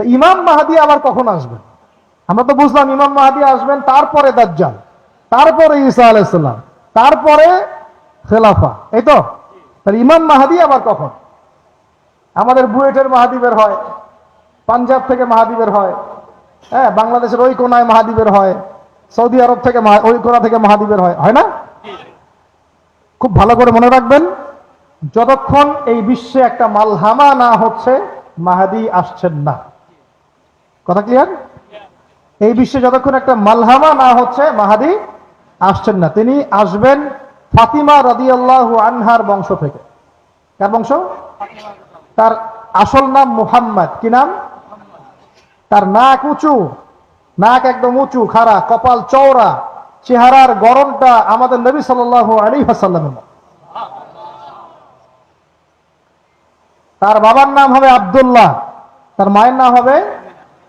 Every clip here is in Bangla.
তা ইমাম মাহাদি আবার কখন আসবেন? আমরা তো বুঝলাম ইমাম মাহাদি আসবেন তারপরে দাজ্জাল, তারপরে ঈসা আলাইসাল্লাম তারপরে খেলাফা, এই তো? তাহলে ইমাম মাহাদি আবার কখন? আমাদের বুয়েটের মাহাদি হয়, পাঞ্জাব থেকে মাহাদি হয় হ্যাঁ বাংলাদেশের ওই কোনায় মাহাদি হয়, সৌদি আরব থেকে ওই কোনা থেকে মাহাদি হয় হয় না? খুব ভালো করে মনে রাখবেন, যতক্ষণ এই বিশ্বে একটা মালহামা না হচ্ছে, মাহাদি আসছেন না। কথা ক্লিয়ার এই বিশ্বে যতক্ষণ একটা মালহামা না হচ্ছে, মাহাদি আসছেন না। তিনি আসবেন ফাতিমা রাদিয়াল্লাহু আনহার বংশ থেকে। কার বংশ? তার আসল নাম মুহাম্মদ। কি নাম? তার নাক উঁচু। নাক একদম উঁচু, খাড়া, কপাল চওড়া। চেহারার গরমটা আমাদের নবী আলাইহি ওয়াসাল্লামের মতো। তার বাবার নাম হবে আব্দুল্লাহ। তার মায়ের নাম হবে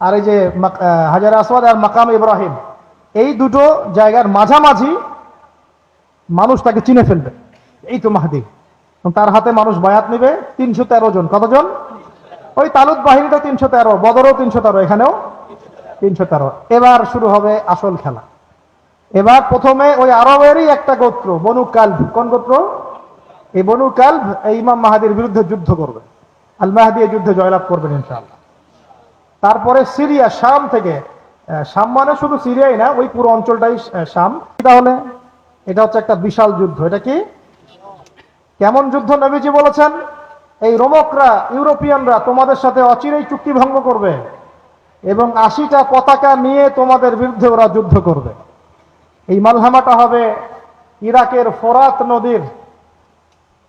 আর এই যে হাজার আসওয়াদ আর মাকাম ইব্রাহিম, এই দুটো জায়গার মাঝামাঝি মানুষ তাকে চিনে ফেলবে। এই তো মাহাদি। তার হাতে মানুষ বায়াত নেবে, তিনশো তেরো জন। কতজন? ওই তালুদ বাহিনীটা তিনশো তেরো, বদরও তিনশো তেরো, এখানেও তিনশো তেরো। এবার শুরু হবে আসল খেলা। এবার প্রথমে ওই আরবেরই একটা গোত্র, বনু কালভ কোন গোত্র? এই বনু কালভ ইমাম মাহাদির বিরুদ্ধে যুদ্ধ করবে। আল মাহাদি যুদ্ধে জয়লাভ করবেন ইনশাআল্লাহ। তারপরে সিরিয়া, শাম থেকে। শাম মানে শুধু সিরিয়াই না, ওই পুরো অঞ্চলটাই শাম। তাহলে এটা হচ্ছে একটা বিশাল যুদ্ধ। এটা কি? কেমন যুদ্ধ নবীজি বলেছেন? এই রোমকরা, ইউরোপিয়ানরা তোমাদের সাথে অচিরেই চুক্তি ভঙ্গ করবে এবং আশিটা পতাকা নিয়ে তোমাদের বিরুদ্ধে ওরা যুদ্ধ করবে। এই মালহামাটা হবে ইরাকের ফোরাত নদীর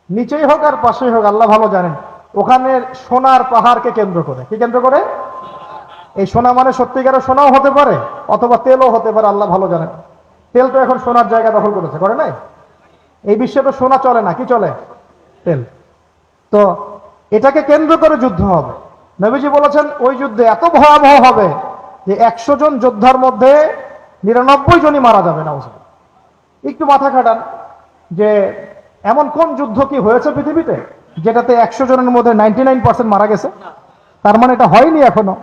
নিচেই হোক আর পাশেই হোক, আল্লাহ ভালো জানেন। ওখানে সোনার পাহাড়কে কেন্দ্র করে। কি কেন্দ্র করে? এই সোনা মানে সত্যিকারের সোনাও হতে পারে, অথবা তেলও হতে পারে, আল্লাহ ভালো জানেন। তেল তো এখন সোনার জায়গা দখল করেছে, করে নাই? এই বিশ্বে তো সোনা চলে না, কি চলে? তেল। তো এটাকে কেন্দ্র করে যুদ্ধ হবে। নবীজি বলেছেন, ওই যুদ্ধে এত ভয়াবহ হবে যে একশো জন যোদ্ধার মধ্যে নিরানব্বই জনই মারা যাবে না একটু মাথা খাটান যে এমন কোন যুদ্ধ কি হয়েছে পৃথিবীতে, যেটাতে একশো জনের মধ্যে নাইনটি মারা গেছে? তার মানে এটা হয়নি এখনও।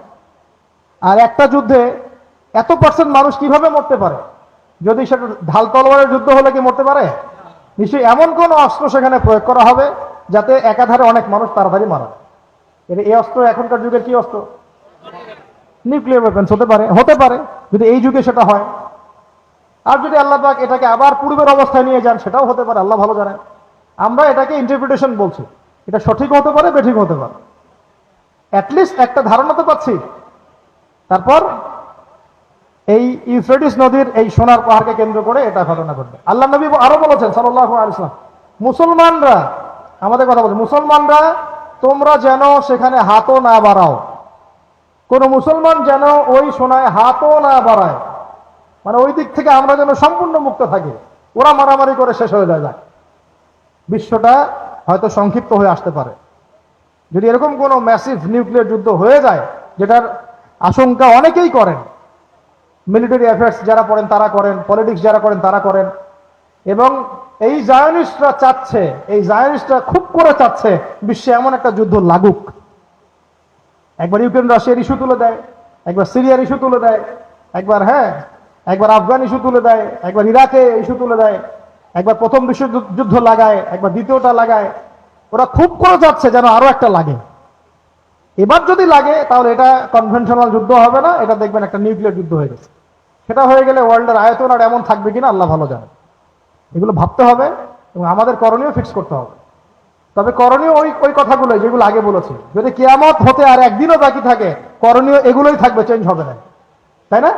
আর একটা যুদ্ধে এত পার্সেন্ট মানুষ কীভাবে মরতে পারে? যদি সেটা ঢাল তলোয়ারের যুদ্ধ হলে কি মরতে পারে? নিশ্চয়ই এমন কোন অস্ত্র সেখানে প্রয়োগ করা হবে যাতে একাধারে অনেক মানুষ তাড়াতাড়ি মারা। এর এই অস্ত্র এখনকার যুগের কি অস্ত্র? নিউক্লিয়ার ওয়েপেন্স হতে পারে হতে পারে, যদি এই যুগে সেটা হয়। আর যদি আল্লাহ পাক এটাকে আবার পূর্বের অবস্থায় নিয়ে যান, সেটাও হতে পারে, আল্লাহ ভালো জানেন। আমরা এটাকে ইন্টারপ্রিটেশন বলছি। এটা সঠিক হতে পারে, বেঠিক হতে পারে। অ্যাটলিস্ট একটা ধারণা তো পাচ্ছি। তারপর এই ইউফ্রেটিস নদীর এই সোনার পাহাড়কে কেন্দ্র করে এটা ঘটনা ঘটবে। আল্লাহ নবী আরও বলেছেন সাল্লাহ আলিয়াল্লাম মুসলমানরা আমাদের কথা বলছে, মুসলমানরা, তোমরা যেন সেখানে হাতও না বাড়াও। কোন মুসলমান যেন ওই সোনায় হাতও না বাড়ায়। মানে ওই দিক থেকে আমরা যেন সম্পূর্ণ মুক্ত থাকি। ওরা মারামারি করে শেষ হয়ে যায় যায় বিশ্বটা হয়তো সংক্ষিপ্ত হয়ে আসতে পারে। যদি এরকম কোনো ম্যাসিভ নিউক্লিয়ার যুদ্ধ হয়ে যায়, যেটার আশঙ্কা অনেকেই করেন। মিলিটারি অ্যাফেয়ার্স যারা পড়েন তারা করেন পলিটিক্স যারা করেন, তারা করেন। এবং এই জায়নিস্টরা চাচ্ছে, এই জায়নিস্টরা খুব করে চাচ্ছে, বিশ্বে এমন একটা যুদ্ধ লাগুক। একবার ইউক্রেন রাশিয়ার ইস্যু তুলে দেয়, একবার সিরিয়ার ইস্যু তুলে দেয়, একবার হ্যাঁ একবার আফগান ইস্যু তুলে দেয়, একবার ইরাকে ইস্যু তুলে দেয়, একবার প্রথম বিশ্ব যুদ্ধ লাগায়, একবার দ্বিতীয়টা লাগায়। ওরা খুব করে যাচ্ছে যেন আরও একটা লাগে। এবার যদি লাগে, তাহলে এটা কনভেনশনাল যুদ্ধ হবে না, এটা দেখবেন একটা নিউক্লিয়ার যুদ্ধ হয়ে গেছে। সেটা হয়ে গেলে ওয়ার্ল্ডের আয়তন আর এমন থাকবে কিনা, আল্লাহ ভালো জানে। এগুলো ভাবতে হবে এবং আমাদের করণীয় ফিক্স করতে হবে। তবে করণীয় ওই ওই কথাগুলো যেগুলো আগে বলেছি, যদি কেয়ামত হতে আর একদিনও বাকি থাকে, করণীয় এগুলোই থাকবে চেঞ্জ হবে না। তাই না?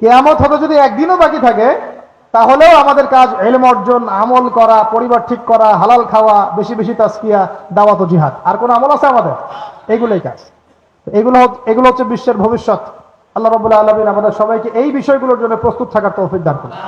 কেয়ামত হতে যদি একদিনও বাকি থাকে, তাহলেও আমাদের কাজ এলম অর্জন, আমল করা, পরিবার ঠিক করা, হালাল খাওয়া, বেশি বেশি তাস্কিয়া দাওয়াত জিহাদ। আর কোনো আমল আছে আমাদের? এগুলোই কাজ। এগুলো এগুলো হচ্ছে বিশ্বের ভবিষ্যৎ। আল্লাহ রবুল্লাহ আলমিন আমাদের সবাইকে এই বিষয়গুলোর জন্য প্রস্তুত থাকার তো অভিজ্ঞান করুন।